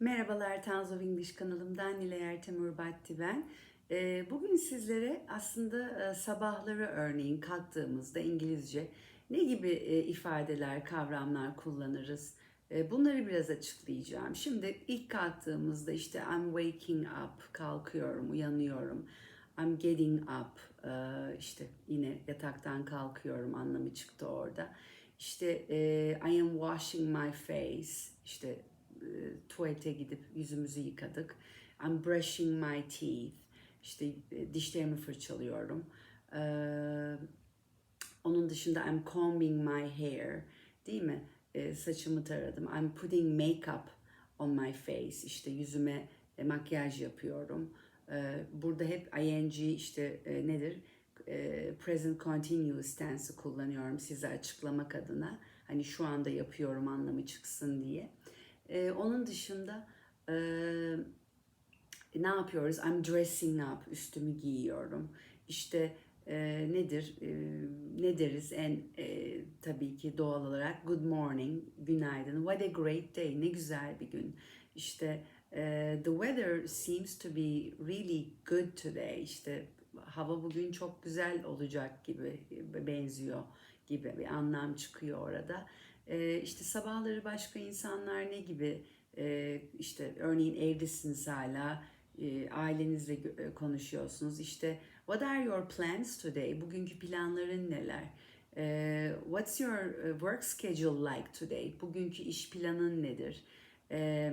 Merhabalar of English kanalımdan Nilay Ertem Urbatti ben. Ee, Bugün sizlere aslında e, sabahları örneğin kalktığımızda İngilizce ne gibi e, ifadeler, kavramlar kullanırız? E, Bunları biraz açıklayacağım. Şimdi ilk kalktığımızda işte I'm waking up, kalkıyorum, uyanıyorum. I'm getting up, işte yine yataktan kalkıyorum anlamı çıktı orada. İşte I am washing my face, işte tuvalete gidip yüzümüzü yıkadık. I'm brushing my teeth. İşte e, dişlerimi fırçalıyorum. Ee, onun dışında I'm combing my hair. Değil mi? E, saçımı taradım. I'm putting makeup on my face. İşte yüzüme e, makyaj yapıyorum. Burada hep ing işte e, nedir? E, present continuous tense'i kullanıyorum size açıklamak adına. Hani şu anda yapıyorum anlamı çıksın diye. Ee, onun dışında e, ne yapıyoruz? I'm dressing up, üstümü giyiyorum. İşte e, nedir? E, ne deriz? En e, tabii ki doğal olarak good morning, günaydın. What a great day, ne güzel bir gün. İşte e, the weather seems to be really good today. İşte hava bugün çok güzel olacak gibi benziyor gibi bir anlam çıkıyor orada. E, işte sabahları başka insanlar ne gibi e, işte örneğin evlisiniz hala e, ailenizle konuşuyorsunuz. İşte what are your plans today? Bugünkü planların neler? E, what's your work schedule like today? Bugünkü iş planın nedir? E,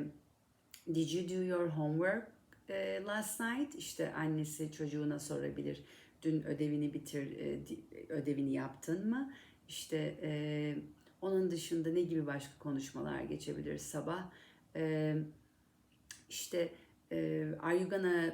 did you do your homework e, last night? İşte annesi çocuğuna sorabilir. Dün ödevini bitir, e, ödevini yaptın mı? İşte e, onun dışında ne gibi başka konuşmalar geçebilir sabah? E, işte e, are you gonna e,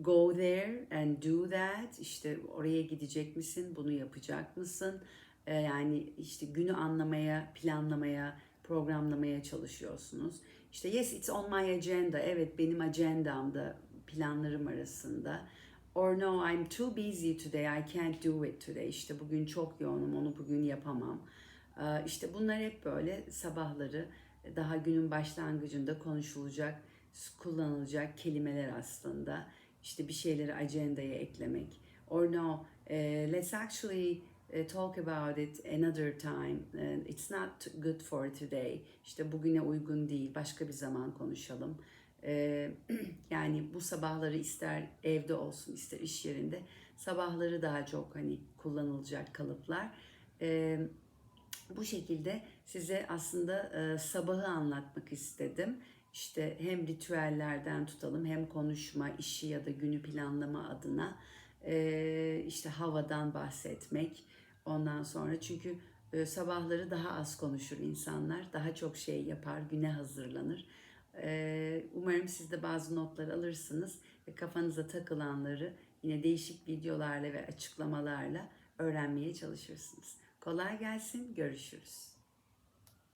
go there and do that? İşte oraya gidecek misin? Bunu yapacak mısın? E, yani işte günü anlamaya, planlamaya, programlamaya çalışıyorsunuz. İşte yes it's on my agenda. Evet benim agendamda, planlarım arasında. Or no I'm too busy today. I can't do it today. İşte bugün çok yoğunum. Onu bugün yapamam. İşte bunlar hep böyle sabahları daha günün başlangıcında konuşulacak, kullanılacak kelimeler aslında. İşte bir şeyleri agendaya eklemek. Or no, let's actually talk about it another time. Eh, It's not good for today. İşte bugüne uygun değil. Başka bir zaman konuşalım. Eh, yani bu sabahları ister evde olsun ister iş yerinde sabahları daha çok hani kullanılacak kalıplar. Bu şekilde size aslında e, sabahı anlatmak istedim. İşte hem ritüellerden tutalım hem konuşma, işi ya da günü planlama adına e, işte havadan bahsetmek. Ondan sonra çünkü sabahları daha az konuşur insanlar, daha çok şey yapar, güne hazırlanır. Umarım siz de bazı notlar alırsınız ve kafanıza takılanları yine değişik videolarla ve açıklamalarla öğrenmeye çalışırsınız. Kolay gelsin, görüşürüz.